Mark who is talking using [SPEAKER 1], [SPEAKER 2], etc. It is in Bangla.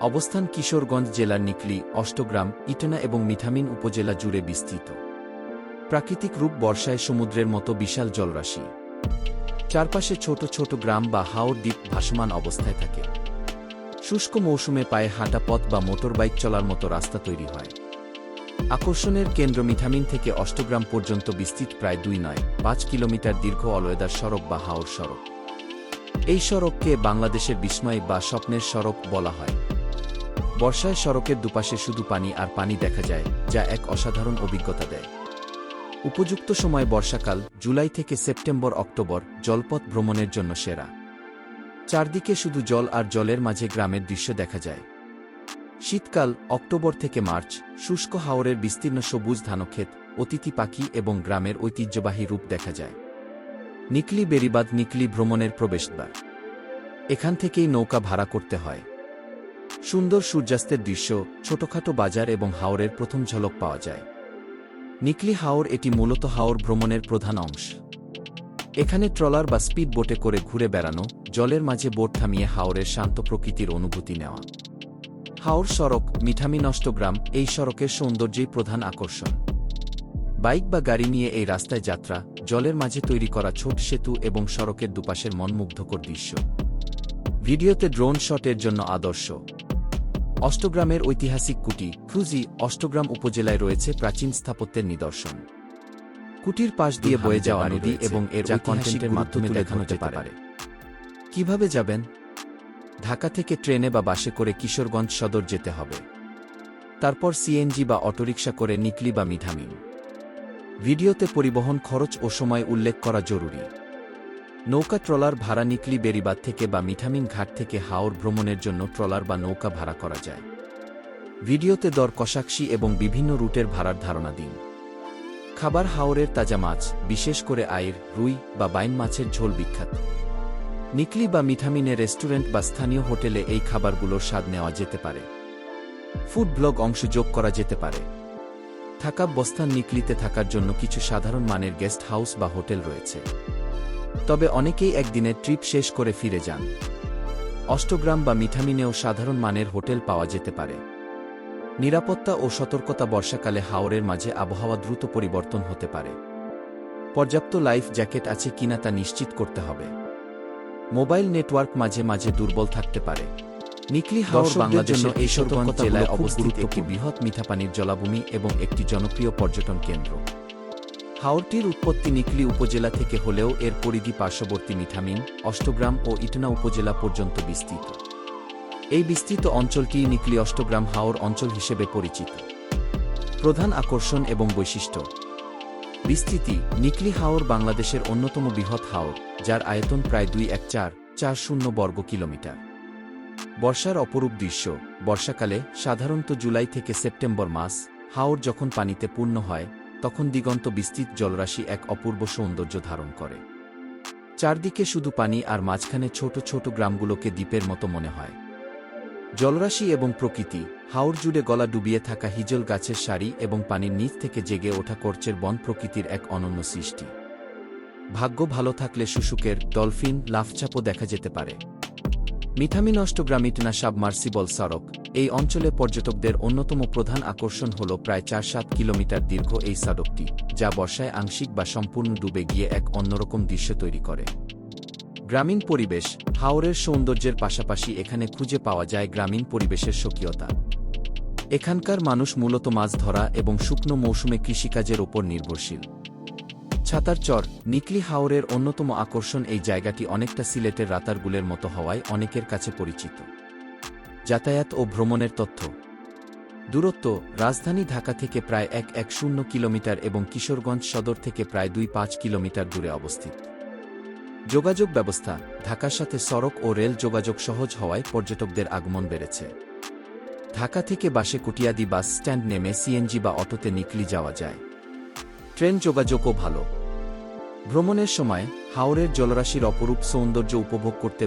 [SPEAKER 1] অবস্থান কিশোরগঞ্জ জেলার নিকলি, অষ্টগ্রাম, ইটনা এবং মিঠামিন উপজেলা জুড়ে বিস্তৃত। প্রাকৃতিক রূপ বর্ষায় সমুদ্রের মতো বিশাল জলরাশি। চারপাশে ছোট ছোট গ্রাম বা হাওর দ্বীপ ভাসমান অবস্থায় থাকে। শুষ্ক মৌসুমে পায়ে হাঁটা পথ বা মোটরবাইক চলার মতো রাস্তা তৈরি হয়। আকর্ষণের কেন্দ্র মিঠামিন থেকে অষ্টগ্রাম পর্যন্ত বিস্তৃত প্রায় দুই নয়, পাঁচ কিলোমিটার দীর্ঘ অলয়েদার সড়ক বা হাওর সড়ক। এই সড়ককে বাংলাদেশের বিস্ময় বা স্বপ্নের সড়ক বলা হয়। বর্ষায় সড়কের দুপাশে শুধু পানি আর পানি দেখা যায়, যা এক অসাধারণ অভিজ্ঞতা দেয়। উপযুক্ত সময় বর্ষাকাল, জুলাই থেকে সেপ্টেম্বর, অক্টোবর, জলপথ ভ্রমণের জন্য সেরা। চারদিকে শুধু জল আর জলের মাঝে গ্রামের দৃশ্য দেখা যায়। শীতকাল, অক্টোবর থেকে মার্চ, শুষ্ক হাওরের বিস্তীর্ণ সবুজ ধানক্ষেত, অতিথি পাখি এবং গ্রামের ঐতিহ্যবাহী রূপ দেখা যায়। নিকলি বেরিবাদ নিকলি ভ্রমণের প্রবেশদ্বার। এখান থেকেই নৌকা ভাড়া করতে হয়। সুন্দর সূর্যাস্তের দৃশ্য, ছোটখাটো বাজার এবং হাওরের প্রথম ঝলক পাওয়া যায়। নিকলি হাওর এটি মূলত হাওর ভ্রমণের প্রধান অংশ। এখানে ট্রলার বা স্পিড বোটে করে ঘুরে বেড়ানো, জলের মাঝে বোট থামিয়ে হাওরের শান্ত প্রকৃতির অনুভূতি নেওয়া। হাওর সড়ক, মিঠামি নষ্টগ্রাম এই সড়কের সৌন্দর্যেই প্রধান আকর্ষণ। বাইক বা গাড়ি নিয়ে এই রাস্তায় যাত্রা, জলের মাঝে তৈরি করা ছোট সেতু এবং সড়কের দুপাশের মনমুগ্ধকর দৃশ্য। ভিডিওতে ড্রোন শটের জন্য আদর্শ। অষ্টগ্রামের ঐতিহাসিক কুটি ক্রুজি অষ্টগ্রাম উপজেলায় রয়েছে প্রাচীন স্থাপত্যের নিদর্শন। কুটির পাশ দিয়ে বয়ে যাওয়া নদী এবং এর কন্টেন্টের মাধ্যমে দেখানো যেতে পারে। কীভাবে যাবেন? ঢাকা থেকে ট্রেনে বা বাসে করে কিশোরগঞ্জ সদর যেতে হবে। তারপর সিএনজি বা অটোরিকশা করে নিকলি বা মিঠামিন ভিডিওতে পরিবহন খরচ ও সময় উল্লেখ করা জরুরি। নৌকা ট্রলার ভাড়া নিকলি বেরিবাদ থেকে বা মিঠামিন ঘাট থেকে হাওর ভ্রমণের জন্য ট্রলার বা নৌকা ভাড়া করা যায়। ভিডিওতে দর কষাকষি এবং বিভিন্ন রুটের ভাড়ার ধারণা দিন। খাবার হাওরের তাজা মাছ, বিশেষ করে আয়ের রুই বা বাইন মাছের ঝোল বিখ্যাত। নিকলি বা মিঠামিনে রেস্টুরেন্ট বা স্থানীয় হোটেলে এই খাবারগুলোর স্বাদ নেওয়া যেতে পারে। ফুড ব্লগ অংশ যোগ করা যেতে পারে। থাকা বস্তান নিকলিতে থাকার জন্য কিছু সাধারণ মানের গেস্ট হাউস বা হোটেল রয়েছে। তবে অনেকেই একদিনের ট্রিপ শেষ করে ফিরে যান। অষ্টগ্রাম বা মিঠামিনেও সাধারণ মানের হোটেল পাওয়া যেতে পারে। নিরাপত্তা ও সতর্কতা বর্ষাকালে হাওরের মাঝে আবহাওয়া দ্রুত পরিবর্তন হতে পারে। পর্যাপ্ত লাইফ জ্যাকেট আছে কিনা তা নিশ্চিত করতে হবে। মোবাইল নেটওয়ার্ক মাঝে মাঝে দুর্বল থাকতে পারে। নিকলি হাওর বাংলাদেশের এই সতর্কতা জেলায় অবস্থিত একটি বৃহৎ মিঠাপানির জলাভূমি এবং একটি জনপ্রিয় পর্যটন কেন্দ্র। হাওরটির উৎপত্তি নিকলি উপজেলা থেকে হলেও এর পরিধি পার্শ্ববর্তী মিঠামিন, অষ্টগ্রাম ও ইটনা উপজেলা পর্যন্ত বিস্তৃত। এই বিস্তৃত অঞ্চলটি নিকলি অষ্টগ্রাম হাওর অঞ্চল হিসেবে পরিচিত। প্রধান আকর্ষণ এবং বৈশিষ্ট্য। বিস্তৃতি নিকলি হাওর বাংলাদেশের অন্যতম বৃহৎ হাওর, যার আয়তন প্রায় দুই এক চার চার শূন্য বর্গ কিলোমিটার। বর্ষার অপরূপ দৃশ্য, বর্ষাকালে সাধারণত জুলাই থেকে সেপ্টেম্বর মাস, হাওর যখন পানিতে পূর্ণ হয় তখন দিগন্ত বিস্তৃত জলরাশি এক অপূর্ব সৌন্দর্য ধারণ করে। চারদিকে শুধু পানি আর মাঝখানে ছোট ছোট গ্রামগুলোকে দ্বীপের মতো মনে হয়। জলরাশি এবং প্রকৃতি, হাওর জুড়ে গলা ডুবিয়ে থাকা হিজল গাছের সারি এবং পানির নিচ থেকে জেগে ওঠা করচের বন প্রকৃতির এক অনন্য সৃষ্টি। ভাগ্য ভালো থাকলে শুশুকের, ডলফিন, লাফচাপও দেখা যেতে পারে। মিঠামিন অষ্টগ্রামিটনা সাবমার্সিবল সড়ক, এই অঞ্চলে পর্যটকদের অন্যতম প্রধান আকর্ষণ হল প্রায় চার সাত কিলোমিটার দীর্ঘ এই সড়কটি, যা বর্ষায় আংশিক বা সম্পূর্ণ ডুবে গিয়ে এক অন্যরকম দৃশ্য তৈরি করে। গ্রামীণ পরিবেশ, হাওরের সৌন্দর্যের পাশাপাশি এখানে খুঁজে পাওয়া যায় গ্রামীণ পরিবেশের স্বকীয়তা। এখানকার মানুষ মূলত মাছ ধরা এবং শুকনো মৌসুমে কৃষিকাজের ওপর নির্ভরশীল। ছাতার চর, নিকলি হাওরের অন্যতম আকর্ষণ এই জায়গাটি অনেকটা সিলেটের রাতারগুলের মতো হওয়ায় অনেকের কাছে পরিচিত। যাতায়াত ও ভ্রমণের তথ্য। দূরত্ব, রাজধানী ঢাকা থেকে প্রায় এক এক শূন্য কিলোমিটার এবং কিশোরগঞ্জ সদর থেকে প্রায় দুই পাঁচ কিলোমিটার দূরে অবস্থিত। যোগাযোগ ব্যবস্থা, ঢাকার সাথে সড়ক ও রেল যোগাযোগ সহজ হওয়ায় পর্যটকদের আগমন বেড়েছে। ঢাকা থেকে বাসে কুটিয়াদি বাস স্ট্যান্ড নেমে সিএনজি বা অটোতে নিকলি যাওয়া যায়। ট্রেন যোগাযোগও ভালো। ভ্রমণের সময় হাওড়ের জলরাশির অপরূপ সৌন্দর্য উপভোগ করতে